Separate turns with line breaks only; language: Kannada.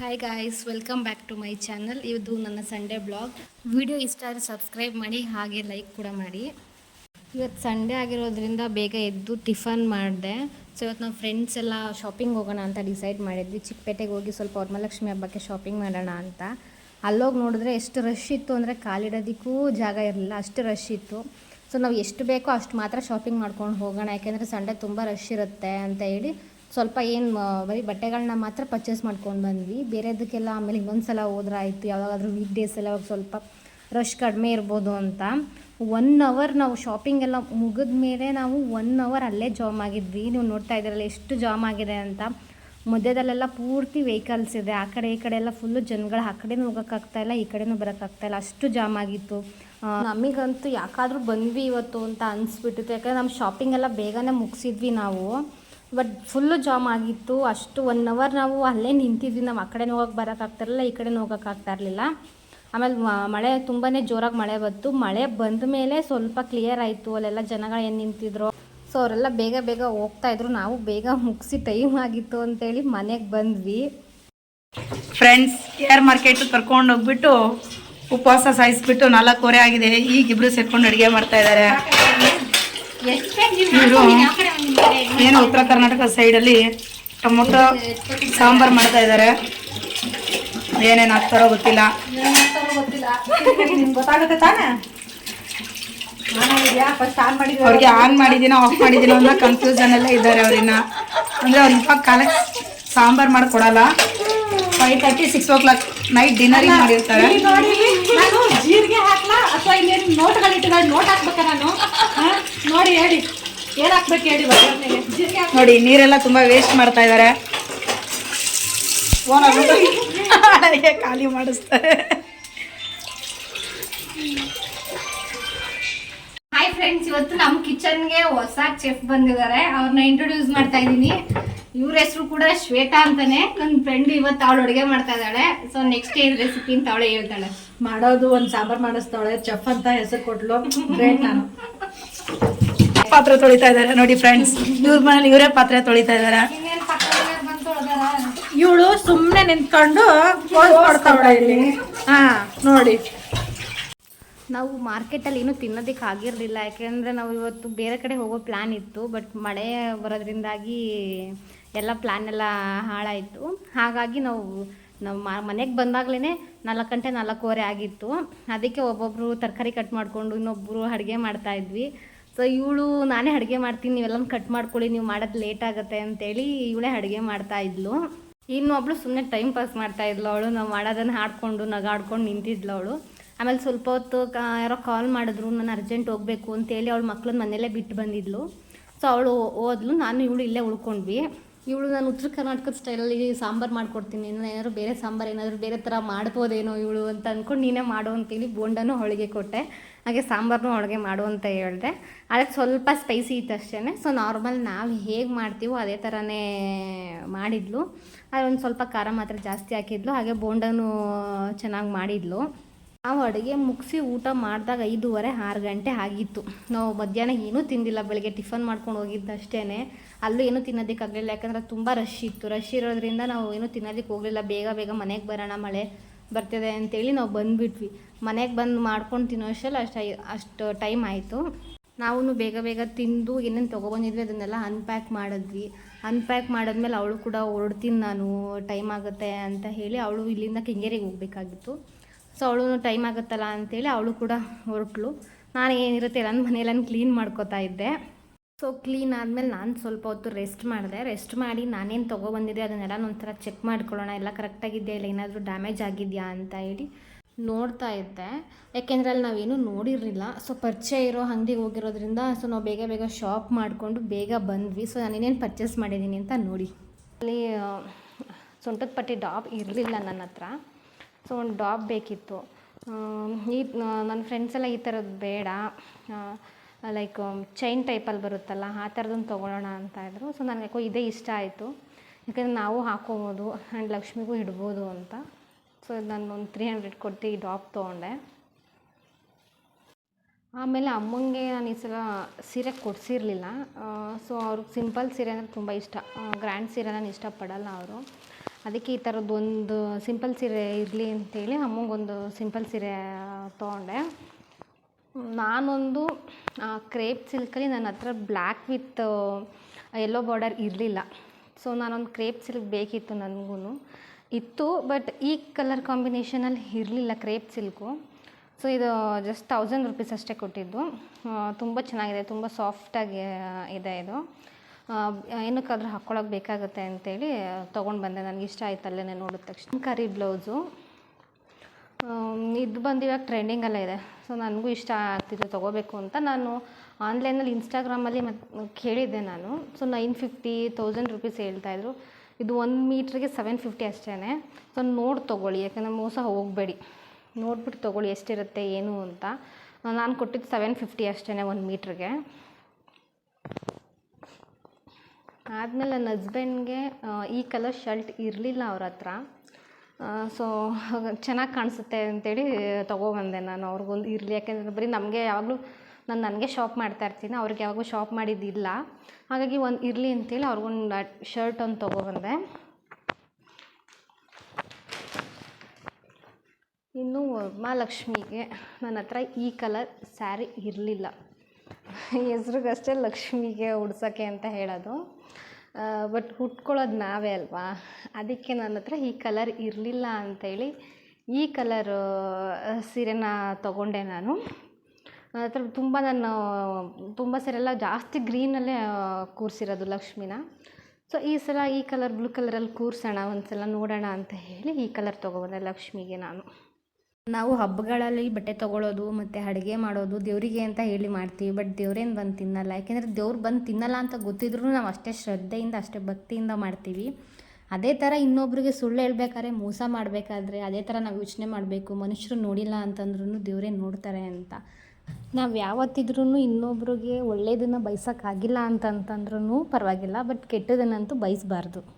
Hi guys welcome back to my channel ಇದು ನನ್ನ ಸಂಡೇ ಬ್ಲಾಗ್ ವಿಡಿಯೋ ಇಷ್ಟ ಆದರೆ ಸಬ್ಸ್ಕ್ರೈಬ್ ಮಾಡಿ, ಹಾಗೆ ಲೈಕ್ ಕೂಡ ಮಾಡಿ. ಇವತ್ತು ಸಂಡೇ ಆಗಿರೋದ್ರಿಂದ ಬೇಗ ಎದ್ದು ಟಿಫನ್ ಮಾಡಿದೆ. ಸೊ ಇವತ್ತು ನಾವು ಫ್ರೆಂಡ್ಸ್ ಎಲ್ಲ ಶಾಪಿಂಗ್ ಹೋಗೋಣ ಅಂತ ಡಿಸೈಡ್ ಮಾಡಿದ್ವಿ. ಚಿಕ್ಕಪೇಟೆಗೆ ಹೋಗಿ ಸ್ವಲ್ಪ ವರಮಹಾಲಕ್ಷ್ಮಿ ಹಬ್ಬಕ್ಕೆ ಶಾಪಿಂಗ್ ಮಾಡೋಣ ಅಂತ. ಅಲ್ಲೋಗಿ ನೋಡಿದ್ರೆ ಎಷ್ಟು ರಶ್ ಇತ್ತು ಅಂದರೆ ಕಾಲಿಡೋದಕ್ಕೂ ಜಾಗ ಇರಲಿಲ್ಲ, ಅಷ್ಟು ರಶ್ ಇತ್ತು. ಸೊ ನಾವು ಎಷ್ಟು ಬೇಕೋ ಅಷ್ಟು ಮಾತ್ರ ಶಾಪಿಂಗ್ ಮಾಡ್ಕೊಂಡು ಹೋಗೋಣ. ಯಾಕೆಂದರೆ ಸಂಡೇ ತುಂಬ ರಶ್ ಇರುತ್ತೆ ಅಂತ ಹೇಳಿ ಸ್ವಲ್ಪ ಏನು ಬರೀ ಬಟ್ಟೆಗಳನ್ನ ಮಾತ್ರ ಪರ್ಚೇಸ್ ಮಾಡ್ಕೊಂಡು ಬಂದ್ವಿ. ಬೇರೆದಕ್ಕೆಲ್ಲ ಆಮೇಲೆ ಇನ್ನೊಂದು ಸಲ ಹೋದ್ರೆ ಆಯಿತು. ಯಾವಾಗಾದ್ರೂ ವೀಕ್ ಡೇಸ್ ಎಲ್ಲ ಸ್ವಲ್ಪ ರಶ್ ಕಡಿಮೆ ಇರ್ಬೋದು ಅಂತ. ಒನ್ ಅವರ್ ನಾವು ಶಾಪಿಂಗ್ ಎಲ್ಲ ಮುಗಿದ ಮೇಲೆ ನಾವು ಒನ್ ಅವರ್ ಅಲ್ಲೇ ಜಾಮ್ ಆಗಿದ್ವಿ. ನೀವು ನೋಡ್ತಾ ಇದ್ದೀರಲ್ಲ ಎಷ್ಟು ಜಾಮ್ ಆಗಿದೆ ಅಂತ. ಮಧ್ಯದಲ್ಲೆಲ್ಲ ಪೂರ್ತಿ ವೆಹಿಕಲ್ಸ್ ಇದೆ. ಆ ಕಡೆ ಈ ಕಡೆ ಎಲ್ಲ ಫುಲ್ಲು ಜನಗಳು ಆ ಕಡೆನೂ ಹೋಗೋಕ್ಕಾಗ್ತಾ ಇಲ್ಲ, ಈ ಕಡೆನೂ ಬರೋಕ್ಕಾಗ್ತಾಯಿಲ್ಲ ಅಷ್ಟು ಜಾಮ್ ಆಗಿತ್ತು. ನಮಗಂತೂ ಯಾಕಾದರೂ ಬಂದ್ವಿ ಇವತ್ತು ಅಂತ ಅನಿಸ್ಬಿಟ್ಟಿತ್ತು. ಯಾಕಂದರೆ ನಮ್ಮ ಶಾಪಿಂಗ್ ಎಲ್ಲ ಬೇಗನೆ ಮುಗಿಸಿದ್ವಿ ನಾವು. ಬಟ್ ಫುಲ್ಲು ಜಾಮ್ ಆಗಿತ್ತು. ಅಷ್ಟು ಒನ್ ಅವರ್ ನಾವು ಅಲ್ಲೇ ನಿಂತಿದ್ವಿ. ನಾವು ಆ ಕಡೆನೂ ಹೋಗಕ್ಕೆ ಬರೋಕ್ಕಾಗ್ತಿರಲಿಲ್ಲ ಈ ಕಡೆನೂ ಹೋಗೋಕ್ಕಾಗ್ತಾ ಇರಲಿಲ್ಲ ಆಮೇಲೆ ಮಳೆ ತುಂಬಾ ಜೋರಾಗಿ ಮಳೆ ಬಂತು. ಮಳೆ ಬಂದ ಮೇಲೆ ಸ್ವಲ್ಪ ಕ್ಲಿಯರ್ ಆಯಿತು. ಅಲ್ಲೆಲ್ಲ ಜನಗಳು ಏನು ನಿಂತಿದ್ರು? ಸೊ ಅವರೆಲ್ಲ ಬೇಗ ಬೇಗ ಹೋಗ್ತಾ ಇದ್ರು. ನಾವು ಬೇಗ ಮುಗಿಸಿ ಟೈಮ್ ಆಗಿತ್ತು ಅಂತೇಳಿ ಮನೆಗೆ ಬಂದ್ವಿ.
ಫ್ರೆಂಡ್ಸ್ ಏರ್ ಮಾರ್ಕೆಟ್ ಕರ್ಕೊಂಡು ಹೋಗ್ಬಿಟ್ಟು ಉಪವಾಸ ಸಾಯಿಸ್ಬಿಟ್ಟು ನಾಲ್ಕೂವರೆ ಆಗಿದೆ. ಈಗ ಇಬ್ರು ಸೇರ್ಕೊಂಡು ಅಡುಗೆ ಮಾಡ್ತಾ ಇದ್ದಾರೆ ಏನು ಉತ್ತರ ಕರ್ನಾಟಕ ಸೈಡಲ್ಲಿ ಟೊಮೊಟೊ ಸಾಂಬಾರ್ ಮಾಡ್ತಾ ಇದ್ದಾರೆ. ಏನೇನು ಹಾಕ್ತಾರೋ ಗೊತ್ತಿಲ್ಲ.
ಗೊತ್ತಾಗುತ್ತೆ ತಾನೇ?
ಅವ್ರಿಗೆ ಆನ್ ಮಾಡಿದ್ದೀನೋ ಆಫ್ ಮಾಡಿದ್ದೀನೋ ಅನ್ನೋ ಕನ್ಫ್ಯೂಷನ್ ಎಲ್ಲ ಇದ್ದಾರೆ ಅವ್ರಿನ್ನ. ಅಂದರೆ ಅವ್ರಪ್ಪ ಕಾಲಕ್ಕೆ ಸಾಂಬಾರ್ ಮಾಡಿ ಕೊಡಲ್ಲ five thirty six o'clock night dinner ಮಾಡಿರ್ತಾರೆ.
ಅಥವಾ ಇನ್ನೇನು ನೋಟ್ಗಳಿಟ್ಟಿದ್ದಾರೆ ನೋಟ್ ಹಾಕ್ಬೇಕ ನಾನು? ನೋಡಿ ಹೇಳಿ. ಏನ್ ಹಾಕ್ಬೇಕು ಹೇಳಿ
ನೋಡಿ ನೀರೆಲ್ಲ ತುಂಬಾ ವೇಸ್ಟ್ ಮಾಡ್ತಾ ಇದ್ದಾರೆ ಖಾಲಿ ಮಾಡಿಸ್ತಾರೆ.
ಹಾಯ್ ಫ್ರೆಂಡ್ಸ್ ಇವತ್ತು ನಮ್ಮ ಕಿಚನ್ಗೆ ಹೊಸ ಚೆಫ್ ಬಂದಿದ್ದಾರೆ. ಅವ್ರನ್ನ ಇಂಟ್ರೊಡ್ಯೂಸ್ ಮಾಡ್ತಾ ಇದ್ದೀನಿ. ಇವ್ರ ಹೆಸರು ಕೂಡ ಶ್ವೇತಾ ಅಂತಾನೆ. ನನ್ನ ಫ್ರೆಂಡ್ ಇವತ್ತು ಅವಳು ಅಡುಗೆ ಮಾಡ್ತಾ ಇದ್ದಾಳೆ. ಸೊ ನೆಕ್ಸ್ಟ್ ಏನ್ ರೆಸಿಪಿ ಅಂತ ಅವಳೆ ಹೇಳ್ತಾಳೆ.
ಮಾಡೋದು ಒಂದ್ ಸಾಂಬಾರ್ ಮಾಡಿಸ್ತಾಳೆ. ಚಫ್ ಅಂತ ಹೆಸರು ಕೊಟ್ಲು. ಗ್ರೇಟ್ ನಾನು.
ಪಾತ್ರೆ ತೊಳಿತಾ ಇದ್ದಾರೆ. ನೋಡಿ ಫ್ರೆಂಡ್ಸ್ ಇವ್ರ ಮನೇಲಿ ಇವರೇ ಪಾತ್ರೆ ತೊಳಿತಾ ಇದ್ದಾರೆ?
ಇವಳು ಸುಮ್ನೆ ನಿಂತ್ಕೊಂಡು ಇಲ್ಲಿ. ಹಾ ನೋಡಿ.
ನಾವು ಮಾರ್ಕೆಟಲ್ಲಿ ಏನೂ ತಿನ್ನೋದಕ್ಕೆ ಆಗಿರಲಿಲ್ಲ. ಯಾಕೆಂದರೆ ನಾವು ಇವತ್ತು ಬೇರೆ ಕಡೆ ಹೋಗೋ ಪ್ಲ್ಯಾನ್ ಇತ್ತು. ಬಟ್ ಮಳೆ ಬರೋದ್ರಿಂದಾಗಿ ಎಲ್ಲ ಪ್ಲ್ಯಾನೆಲ್ಲ ಹಾಳಾಯಿತು. ಹಾಗಾಗಿ ನಾವು ನಮ್ಮ ಮನೆಗೆ ಬಂದಾಗಲೇ ನಾಲ್ಕು ಗಂಟೆ ನಾಲ್ಕೂವರೆ ಆಗಿತ್ತು. ಅದಕ್ಕೆ ಒಬ್ಬೊಬ್ಬರು ತರಕಾರಿ ಕಟ್ ಮಾಡಿಕೊಂಡು ಇನ್ನೊಬ್ಬರು ಅಡುಗೆ ಮಾಡ್ತಾಯಿದ್ವಿ ಸೊ ಇವಳು, ನಾನೇ ಅಡುಗೆ ಮಾಡ್ತೀನಿ ನೀವೆಲ್ಲ ಕಟ್ ಮಾಡ್ಕೊಳ್ಳಿ, ನೀವು ಮಾಡೋದು ಲೇಟ್ ಆಗುತ್ತೆ ಅಂತೇಳಿ ಇವಳೇ ಅಡುಗೆ ಮಾಡ್ತಾ ಇದ್ಲು. ಇನ್ನೊಬ್ಳು ಸುಮ್ಮನೆ ಟೈಮ್ ಪಾಸ್ ಮಾಡ್ತಾ ಇದ್ಳು ಅವಳು. ನಾವು ಮಾಡೋದನ್ನು ಹಾಡ್ಕೊಂಡು ನಗಾಡ್ಕೊಂಡು ನಿಂತಿದ್ಲು ಅವಳು. ಆಮೇಲೆ ಸ್ವಲ್ಪ ಹೊತ್ತು ಯಾರೋ ಕಾಲ್ ಮಾಡಿದ್ರು, ನಾನು ಅರ್ಜೆಂಟ್ ಹೋಗಬೇಕು ಅಂತೇಳಿ ಅವಳು ಮಕ್ಳನ್ನ ಮನೆಯಲ್ಲೇ ಬಿಟ್ಟು ಬಂದಿದ್ಲು. ಸೊ ಅವಳು ಹೋದ್ಲು ನಾನು ಇವಳು ಇಲ್ಲೇ ಉಳ್ಕೊಂಡ್ವಿ. ಇವಳು ನಾನು ಉತ್ತರ ಕರ್ನಾಟಕದ ಸ್ಟೈಲಲ್ಲಿ ಸಾಂಬಾರು ಮಾಡ್ಕೊಡ್ತೀನಿ. ಏನಾದ್ರು ಬೇರೆ ಸಾಂಬಾರು ಏನಾದರೂ ಬೇರೆ ಥರ ಮಾಡ್ಬೋದೇನೋ ಇವಳು ಅಂತ ಅಂದ್ಕೊಂಡು ನೀನೇ ಮಾಡು ಅಂತೇಳಿ ಬೋಂಡನೂ ಹೋಳಿಗೆ ಕೊಟ್ಟೆ. ಹಾಗೆ ಸಾಂಬಾರನ್ನೂ ಹೋಳಿಗೆ ಮಾಡು ಅಂತ ಹೇಳಿದೆ. ಅದಕ್ಕೆ ಸ್ವಲ್ಪ ಸ್ಪೈಸಿ ಇತ್ತು ಅಷ್ಟೇ ಸೊ ನಾರ್ಮಲ್ ನಾವು ಹೇಗೆ ಮಾಡ್ತೀವೋ ಅದೇ ಥರನೇ ಮಾಡಿದ್ಲು. ಅದೊಂದು ಸ್ವಲ್ಪ ಖಾರ ಮಾತ್ರ ಜಾಸ್ತಿ ಹಾಕಿದ್ಲು. ಹಾಗೆ ಬೋಂಡನೂ ಚೆನ್ನಾಗಿ ಮಾಡಿದ್ಲು. ನಾವು ಅಡುಗೆ ಮುಗಿಸಿ ಊಟ ಮಾಡಿದಾಗ ಐದೂವರೆ, ಆರು ಗಂಟೆ ಆಗಿತ್ತು. ನಾವು ಮಧ್ಯಾಹ್ನ ಏನೂ ತಿಂದಿಲ್ಲ, ಬೆಳಗ್ಗೆ ಟಿಫನ್ ಮಾಡ್ಕೊಂಡು ಹೋಗಿದ್ದಷ್ಟೇ ಅಲ್ಲೂ ಏನೂ ತಿನ್ನೋದಕ್ಕಾಗಲಿಲ್ಲ ಯಾಕಂದ್ರೆ ತುಂಬ ರಶ್ ಇತ್ತು. ರಶ್ ಇರೋದ್ರಿಂದ ನಾವು ಏನೂ ತಿನ್ನೋದಕ್ಕೆ ಹೋಗಲಿಲ್ಲ. ಬೇಗ ಬೇಗ ಮನೆಗೆ ಬರೋಣ, ಮಳೆ ಬರ್ತಿದೆ ಅಂತೇಳಿ ನಾವು ಬಂದುಬಿಟ್ವಿ. ಮನೆಗೆ ಬಂದು ಮಾಡ್ಕೊಂಡು ತಿನ್ನೋ ಅಷ್ಟರಲ್ಲಿ ಅಷ್ಟು ಅಷ್ಟು ಟೈಮ್ ಆಯಿತು. ನಾವು ಬೇಗ ಬೇಗ ತಿಂದು ಏನೇನು ತೊಗೊಬಂದಿದ್ವಿ, ಅದನ್ನೆಲ್ಲ ಅನ್ಪ್ಯಾಕ್ ಮಾಡಿದ್ವಿ. ಅನ್ಪ್ಯಾಕ್ ಮಾಡಿದ್ಮೇಲೆ ಅವಳು ಕೂಡ ಹೊರಡ್ತೀನಿ ನಾನು ಟೈಮ್ ಆಗುತ್ತೆ ಅಂತ ಹೇಳಿ ಅವಳು ಇಲ್ಲಿಂದ ಕೆಂಗೇರಿಗೆ ಹೋಗಬೇಕಾಗಿತ್ತು. ಸೊ ಅವಳು ಟೈಮ್ ಆಗುತ್ತಲ್ಲ ಅಂತೇಳಿ ಅವಳು ಕೂಡ ಹೊರಟ್ಲು ನಾನು ಏನಿರುತ್ತೆ ನನ್ನ ಮನೆಯೆಲ್ಲ ಕ್ಲೀನ್ ಮಾಡ್ಕೋತಾ ಇದ್ದೆ. ಸೊ ಕ್ಲೀನ್ ಆದಮೇಲೆ ನಾನು ಸ್ವಲ್ಪ ಹೊತ್ತು ರೆಸ್ಟ್ ಮಾಡಿದೆ. ರೆಸ್ಟ್ ಮಾಡಿ ನಾನೇನು ತೊಗೊಬಂದಿದ್ದೆ ಅದನ್ನೆಲ್ಲ ಒಂಥರ ಚೆಕ್ ಮಾಡ್ಕೊಳ್ಳೋಣ. ಎಲ್ಲ ಕರೆಕ್ಟಾಗಿದೆಯಾ ಇಲ್ಲ? ಏನಾದರೂ ಡ್ಯಾಮೇಜ್ ಆಗಿದೆಯಾ ಅಂತ ಹೇಳಿ ನೋಡ್ತಾ ಇದ್ದೆ. ಯಾಕೆಂದರೆ ಅಲ್ಲಿ ನಾವೇನು ನೋಡಿರಲಿಲ್ಲ. ಸೊ ಪರಿಚಯ ಇರೋ ಅಂಗಡಿಗೆ ಹೋಗಿರೋದ್ರಿಂದ ಸೊ ನಾವು ಬೇಗ ಬೇಗ ಶಾಪ್ ಮಾಡಿಕೊಂಡು ಬೇಗ ಬಂದ್ವಿ. ಸೊ ನಾನೇನೇನು ಪರ್ಚೇಸ್ ಮಾಡಿದ್ದೀನಿ ಅಂತ ನೋಡಿ. ಅಲ್ಲಿ ಸೊಂಟದ ಪಟ್ಟಿ ಡಾಬ್ ಇರಲಿಲ್ಲ ನನ್ನ ಹತ್ರ. ಸೊ ಒಂದು ಡಾಬ್ ಬೇಕಿತ್ತು. ಈ ನನ್ನ ಫ್ರೆಂಡ್ಸ್ ಎಲ್ಲ ಈ ಥರದ್ದು ಬೇಡ. ಲೈಕ್ ಚೈನ್ ಟೈಪಲ್ಲಿ ಬರುತ್ತಲ್ಲ, ಆ ಥರದೊಂದು ತೊಗೊಳ್ಳೋಣ ಅಂತ ಇದ್ದರು ಸೊ ನನಗೆ ಇದೇ ಇಷ್ಟ ಆಯಿತು. ಯಾಕಂದರೆ ನಾವು ಹಾಕೋಬೋದು ಆ್ಯಂಡ್ ಲಕ್ಷ್ಮಿಗೂ ಇಡ್ಬೋದು ಅಂತ. ಸೊ ನಾನು ಒಂದು ತ್ರೀ ಹಂಡ್ರೆಡ್ ಕೊಟ್ಟು ಈ ಡಾಪ್ ತೊಗೊಂಡೆ. ಆಮೇಲೆ ಅಮ್ಮಂಗೆ ನಾನು ಈ ಸಲ ಸೀರೆ ಕೊಡಿಸಿರ್ಲಿಲ್ಲ. ಸೊ ಅವ್ರಿಗೆ ಸಿಂಪಲ್ ಸೀರೆ ಅಂದರೆ ತುಂಬ ಇಷ್ಟ. ಗ್ರ್ಯಾಂಡ್ ಸೀರೆ ನಾನು ಇಷ್ಟಪಡಲ್ಲ ಅವರು. ಅದಕ್ಕೆ ಈ ಥರದ್ದು ಒಂದು ಸಿಂಪಲ್ ಸೀರೆ ಇರಲಿ ಅಂತೇಳಿ ಅಮ್ಮಂಗೊಂದು ಸಿಂಪಲ್ ಸೀರೆ ತೊಗೊಂಡೆ. ನಾನೊಂದು ಕ್ರೇಪ್ ಸಿಲ್ಕಲ್ಲಿ ನನ್ನ ಹತ್ರ ಬ್ಲ್ಯಾಕ್ ವಿತ್ ಯೆಲ್ಲೋ ಬಾರ್ಡರ್ ಇರಲಿಲ್ಲ. ಸೊ ನಾನೊಂದು ಕ್ರೇಪ್ ಸಿಲ್ಕ್ ಬೇಕಿತ್ತು ನನಗೂ ಇತ್ತು ಬಟ್ ಈ ಕಲರ್ ಕಾಂಬಿನೇಷನಲ್ಲಿ ಇರಲಿಲ್ಲ ಕ್ರೇಪ್ ಸಿಲ್ಕು. ಸೊ ಇದು ಜಸ್ಟ್ ತೌಸಂಡ್ ರುಪೀಸ್ ಅಷ್ಟೇ ಕೊಟ್ಟಿದ್ದು. ತುಂಬ ಚೆನ್ನಾಗಿದೆ, ತುಂಬ ಸಾಫ್ಟಾಗಿ ಇದೆ ಇದು. ಏನಕ್ಕಾದ್ರೂ ಹಾಕ್ಕೊಳ್ಳೋಕೆ ಬೇಕಾಗುತ್ತೆ ಅಂತೇಳಿ ತೊಗೊಂಡು ಬಂದೆ. ನನಗೆ ಇಷ್ಟ ಆಯ್ತು ನೋಡಿದ ತಕ್ಷಣ. ಕರಿ ಬ್ಲೌಸು. ಇದು ಬಂದು ಇವಾಗ ಟ್ರೆಂಡಿಂಗಲ್ಲೇ ಇದೆ. ಸೊ ನನಗೂ ಇಷ್ಟ ಆಗ್ತಿದೆ, ತೊಗೋಬೇಕು ಅಂತ. ನಾನು ಆನ್ಲೈನಲ್ಲಿ ಇನ್ಸ್ಟಾಗ್ರಾಮಲ್ಲಿ ಮತ್ತು ಕೇಳಿದ್ದೆ ನಾನು. So nine fifty thousand rupees ಹೇಳ್ತಾಯಿದ್ರು ಇದು ಒಂದು ಮೀಟ್ರಿಗೆ ಸೆವೆನ್ ಫಿಫ್ಟಿ ಅಷ್ಟೇ ಸೊ ನೋಡಿ ತೊಗೊಳ್ಳಿ, ಯಾಕಂದರೆ ಮೋಸ ಹೋಗಬೇಡಿ. ನೋಡ್ಬಿಟ್ಟು ತೊಗೊಳ್ಳಿ ಎಷ್ಟಿರುತ್ತೆ, ಏನು ಅಂತ. ನಾನು ಕೊಟ್ಟಿದ್ದು ಸೆವೆನ್ ಫಿಫ್ಟಿ ಅಷ್ಟೇ ಒಂದು ಮೀಟ್ರಿಗೆ. ಆದಮೇಲೆ ನನ್ನ ಹಸ್ಬೆಂಡ್ಗೆ ಈ ಕಲರ್ ಶರ್ಟ್ ಇರಲಿಲ್ಲ ಅವ್ರ ಹತ್ರ. ಸೊ ಚೆನ್ನಾಗಿ ಕಾಣಿಸುತ್ತೆ ಅಂತೇಳಿ ತೊಗೊಬಂದೆ ನಾನು. ಅವ್ರಿಗೊಂದು ಇರಲಿ, ಯಾಕೆಂದರೆ ಬರೀ ನಮಗೆ ಯಾವಾಗಲೂ ನಾನು ನನಗೆ ಶಾಪ್ ಮಾಡ್ತಾ ಇರ್ತೀನಿ, ಅವ್ರಿಗೆ ಯಾವಾಗೂ ಶಾಪ್ ಮಾಡಿದ್ದಿಲ್ಲ. ಹಾಗಾಗಿ ಒಂದು ಇರಲಿ ಅಂತೇಳಿ ಅವ್ರಿಗೊಂದು ಶರ್ಟ್ ಒಂದು ತೊಗೊಬಂದೆ. ಇನ್ನು ಮಹಾಲಕ್ಷ್ಮಿಗೆ ನನ್ನ ಹತ್ರ ಈ ಕಲರ್ ಸ್ಯಾರಿ ಇರಲಿಲ್ಲ. ಹೆಸ್ರಿಗಷ್ಟೇ ಲಕ್ಷ್ಮಿಗೆ ಉಡ್ಸೋಕ್ಕೆ ಅಂತ ಹೇಳೋದು. ಬಟ್ ಉಟ್ಕೊಳ್ಳೋದು ನಾವೇ ಅಲ್ವಾ? ಅದಕ್ಕೆ ನನ್ನ ಹತ್ರ ಈ ಕಲರ್ ಇರಲಿಲ್ಲ ಅಂತೇಳಿ ಈ ಕಲರ್ ಸೀರೆನ ತೊಗೊಂಡೆ ನಾನು. ನನ್ನ ಹತ್ರ ತುಂಬ ನಾನು, ತುಂಬ ಸೀರೆಲ್ಲ ಜಾಸ್ತಿ ಗ್ರೀನಲ್ಲೇ ಕೂರಿಸಿರೋದು ಲಕ್ಷ್ಮಿನ. ಸೊ ಈ ಸಲ ಈ ಕಲರ್ ಬ್ಲೂ ಕಲರಲ್ಲಿ ಕೂರಿಸೋಣ ಒಂದು ಸಲ ನೋಡೋಣ ಅಂತ ಹೇಳಿ ಈ ಕಲರ್ ತೊಗೊಬಂದೆ ಲಕ್ಷ್ಮಿಗೆ ನಾನು. ನಾವು ಹಬ್ಬಗಳಲ್ಲಿ ಬಟ್ಟೆ ತಗೊಳ್ಳೋದು ಮತ್ತು ಅಡುಗೆ ಮಾಡೋದು ದೇವರಿಗೆ ಅಂತ ಹೇಳಿ ಮಾಡ್ತೀವಿ. ಬಟ್ ದೇವ್ರೇನು ಬಂದು ತಿನ್ನಲ್ಲ. ಯಾಕೆಂದರೆ ದೇವ್ರು ಬಂದು ತಿನ್ನಲ್ಲ ಅಂತ ಗೊತ್ತಿದ್ರೂ ನಾವು ಅಷ್ಟೇ ಶ್ರದ್ಧೆಯಿಂದ, ಅಷ್ಟೇ ಭಕ್ತಿಯಿಂದ ಮಾಡ್ತೀವಿ. ಅದೇ ಥರ ಇನ್ನೊಬ್ರಿಗೆ ಸುಳ್ಳು ಹೇಳ್ಬೇಕಾದ್ರೆ ಮೋಸ ಮಾಡಬೇಕಾದ್ರೆ ಅದೇ ಥರ ನಾವು ಯೋಚನೆ ಮಾಡಬೇಕು. ಮನುಷ್ಯರು ನೋಡಿಲ್ಲ ಅಂತಂದ್ರೂ ದೇವರೇ ನೋಡ್ತಾರೆ ಅಂತ. ನಾವು ಯಾವತ್ತಿದ್ರೂ ಇನ್ನೊಬ್ರಿಗೆ ಒಳ್ಳೆಯದನ್ನು ಬಯಸೋಕ್ಕಾಗಿಲ್ಲ ಅಂತಂತಂದ್ರೂ ಪರವಾಗಿಲ್ಲ. ಬಟ್ ಕೆಟ್ಟದನ್ನಂತೂ ಬಯಸಬಾರ್ದು.